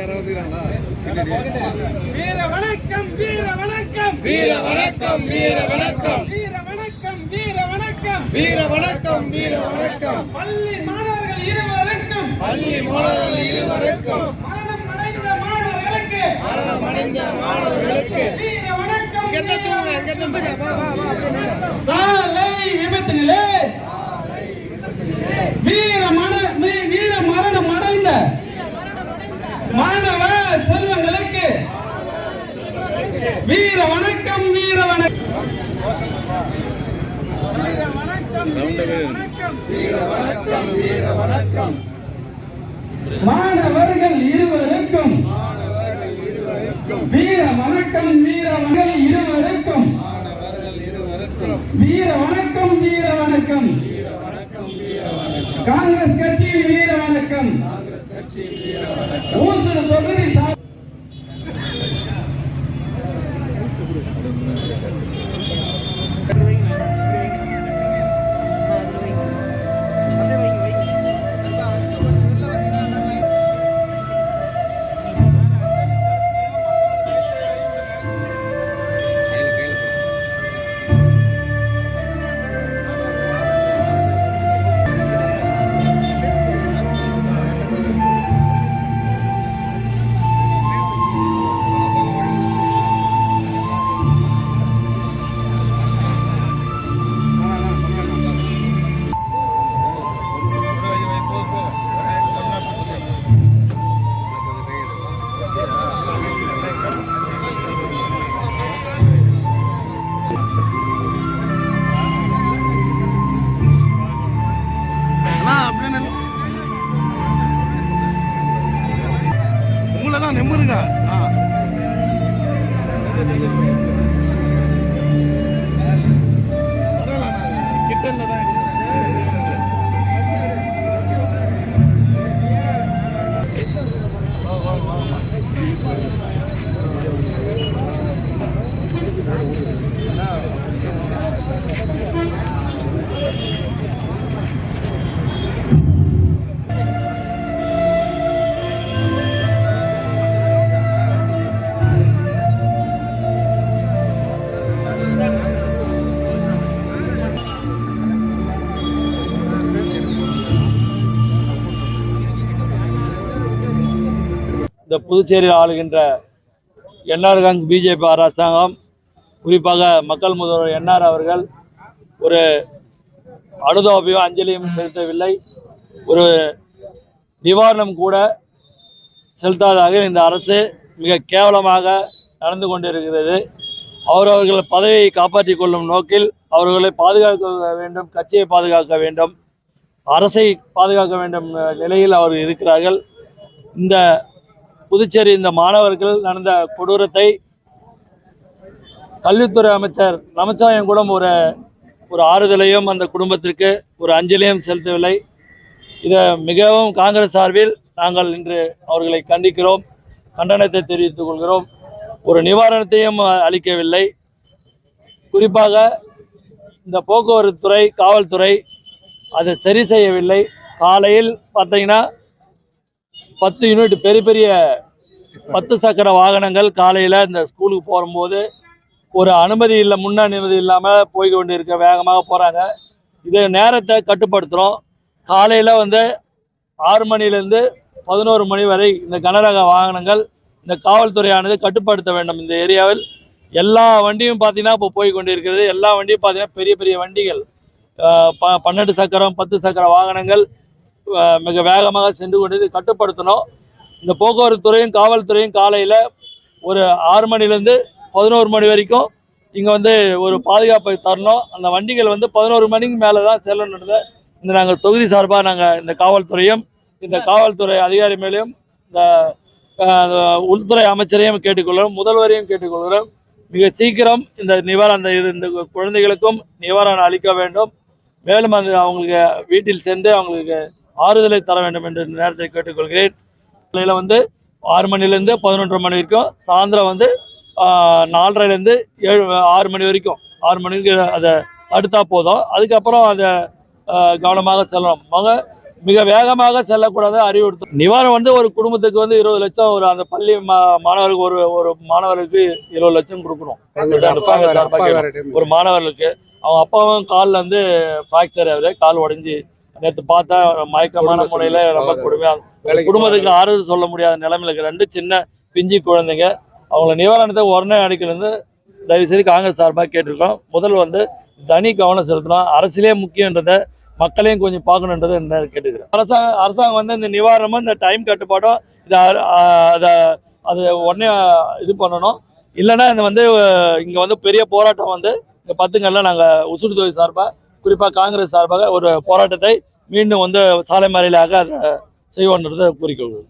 யாராவது வீர வணக்கம் வீர வணக்கம் வீர வணக்கம் வீர வணக்கம் வீர வணக்கம் வீர வணக்கம் வீர வணக்கம் வீர வணக்கம் பள்ளி மாணவர்கள் இருவருக்கும். பள்ளி மாணவர்கள் இருவருக்கும். மரணம் அடைந்த மாணவர்களுக்கு. மரணம் அடைந்த மாணவர்களுக்கு. வீர வணக்கம் இங்க தூங்க இங்க தூங்க வா வா வா அப்படியே நில்லு. சாலை விபத்தினிலே வீர மன வீ- வீர மரணம் அடைந்த மாணவ செல்வங்களுக்கு வீர வணக்கம் வீர வணக்கம் வீர வணக்கம் வீர வணக்கம் வீர வணக்கம் வீர வணக்கம் மாணவர்கள் இருவருக்கும் வீர வணக்கம் வீர வணக்கம் இருவருக்கும். வீர வணக்கம் வீர வணக்கம். காங்கிரஸ் கட்சியின் வீர வணக்கம். ஊசூர் தொகுதி இந்த புதுச்சேரியில் ஆளுகின்ற என்ஆர் காங்கிரஸ் பிஜேபி அரசாங்கம் குறிப்பாக மக்கள் முதல்வர் என்ஆர் அவர்கள் ஒரு அனுதாபையும் அஞ்சலியும் செலுத்தவில்லை. ஒரு நிவாரணம் கூட செலுத்தாதாக இந்த அரசு மிக கேவலமாக நடந்து கொண்டிருக்கிறது. அவரவர்கள் பதவியை காப்பாற்றிக் கொள்ளும் நோக்கில் அவர்களை பாதுகாக்க வேண்டும் கட்சியை பாதுகாக்க வேண்டும் அரசை பாதுகாக்க வேண்டும் நிலையில் அவர்கள் இருக்கிறார்கள். இந்த புதுச்சேரி இந்த மாணவர்கள் நடந்த கொடூரத்தை கல்வித்துறை அமைச்சர் நமச்சிவாயம் கூட ஒரு ஒரு ஆறுதலையும் அந்த குடும்பத்திற்கு ஒரு அஞ்சலியும் செலுத்தவில்லை. இதை மிகவும் காங்கிரஸ் சார்பில் நாங்கள் இன்று அவர்களை கண்டிக்கிறோம் கண்டனத்தை தெரிவித்துக் கொள்கிறோம். ஒரு நிவாரணத்தையும் அளிக்கவில்லை. குறிப்பாக இந்த போக்குவரத்து துறை காவல்துறை அதை சரி செய்யவில்லை. காலையில் பார்த்தீங்கன்னா பத்து யூனிட் பெரிய பெரிய பத்து சக்கர வாகனங்கள் காலையில் இந்த ஸ்கூலுக்கு போகும்போது ஒரு அனுமதி இல்லை முன் அனுமதி இல்லாமல் போய் கொண்டு இருக்க வேகமாக போகிறாங்க இது நேரத்தை கட்டுப்படுத்துகிறோம் காலையில் வந்து ஆறு மணிலேருந்து பதினோரு மணி வரை இந்த கனரக வாகனங்கள் இந்த காவல்துறையானது கட்டுப்படுத்த வேண்டும். இந்த ஏரியாவில் எல்லா வண்டியும் பார்த்தீங்கன்னா இப்போ போய் கொண்டு இருக்கிறது எல்லா வண்டியும் பார்த்தீங்கன்னா பெரிய பெரிய வண்டிகள் ப பன்னெண்டு சக்கரம் பத்து சக்கர வாகனங்கள் மிக வேகமாக சென்று கொண்டு கட்டுப்படுத்தணும். இந்த போக்குவரத்து துறையும் காவல்துறையும் காலையில் ஒரு ஆறு மணிலேருந்து பதினோரு மணி வரைக்கும் இங்கே வந்து ஒரு பாதுகாப்பை தரணும். அந்த வண்டிகள் வந்து பதினோரு மணிக்கு மேலே தான் செல்லணுன்றத இந்த நாங்கள் தொகுதி சார்பாக நாங்கள் இந்த காவல்துறையும் இந்த காவல்துறை அதிகாரி மேலேயும் இந்த உள்துறை அமைச்சரையும் கேட்டுக்கொள்கிறோம். முதல்வரையும் கேட்டுக்கொள்கிறோம். மிக சீக்கிரம் இந்த நிவாரணம் அந்த இது இந்த குழந்தைகளுக்கும் நிவாரணம் அளிக்க வேண்டும். மேலும் அது அவங்களுக்கு வீட்டில் சென்று அவங்களுக்கு ஆறுதலை தர வேண்டும் என்று நேரத்தில் கேட்டுக்கொள்கிறேன். காலையில் வந்து ஆறு மணிலேருந்து பதினொன்றரை மணி வரைக்கும் சாயந்தரம் வந்து நாலரைலேருந்து ஏழு ஆறு மணி வரைக்கும். ஆறு மணிக்கு அதை தடுத்தா போதும். அதுக்கப்புறம் அதை கவனமாக செல்லணும். மக மிக வேகமாக செல்லக்கூடாது அறிவுறுத்தும் நிவாரணம் வந்து ஒரு குடும்பத்துக்கு வந்து இருபது லட்சம் ஒரு அந்த பள்ளி மாணவருக்கு ஒரு ஒரு மாணவருக்கு இருபது லட்சம் கொடுக்கணும். ஒரு மாணவர்களுக்கு. அவங்க அப்பாவும் காலில் வந்து ஃப்ராக்சர் ஆகுது. கால் உடைஞ்சு நேற்று பார்த்தா மயக்கமான முறையில். ரொம்ப கொடுமையா வேலைக்கு குடும்பத்துக்கு ஆறுதல் சொல்ல முடியாத நிலைமையில இருக்கு. ரெண்டு சின்ன பிஞ்சு குழந்தைங்க அவங்கள நிவாரணத்தை உடனே அடிக்கலேருந்து தயவு செய்து காங்கிரஸ் சார்பாக கேட்டிருக்கோம். முதல் வந்து தனி கவனம் செலுத்தணும். அரசியலே முக்கியன்றதை மக்களையும் கொஞ்சம் பார்க்கணுன்றதை என்ன கேட்டுக்கிறேன். அரசாங்கம் அரசாங்கம் வந்து இந்த நிவாரணமும் இந்த டைம் கட்டுப்பாடும் இதை அதை அது உடனே இது பண்ணணும். இல்லைன்னா இந்த வந்து இங்கே வந்து பெரிய போராட்டம் வந்து இந்த பத்துங்கள்ல நாங்கள் உசுறு தொகை சார்பாக குறிப்பாக காங்கிரஸ் சார்பாக ஒரு போராட்டத்தை மீண்டும் வந்து சாலை மறையிலாக அதை செய்வோன்றதை கூறிக்கொள்வோம்